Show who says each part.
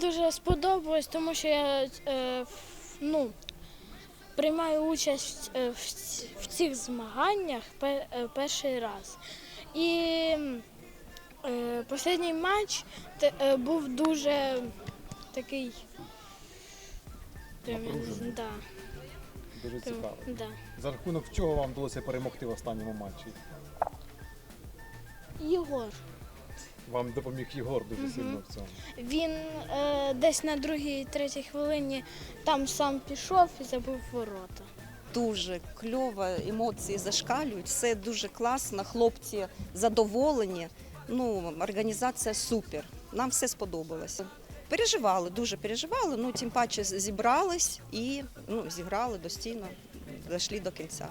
Speaker 1: дуже сподобалось, тому що я е, ну, приймаю участь е, в, цих змаганнях е, перший раз. І останній матч був дуже такий.
Speaker 2: Напружений.
Speaker 1: Да,
Speaker 2: Дуже цікаво.
Speaker 1: да.
Speaker 2: За рахунок чого вам вдалося перемогти в останньому матчі?
Speaker 1: Єгор.
Speaker 2: Вам допоміг Єгор дуже сильно в цьому.
Speaker 1: Він е, десь на другій, третій хвилині там сам пішов і забив ворота.
Speaker 3: Дуже кльово, емоції зашкалюють, все дуже класно, хлопці задоволені. Ну, організація супер. Нам все сподобалося. Переживали, дуже переживали, ну тим паче зібрались і ну, зіграли достійно, дійшли до кінця.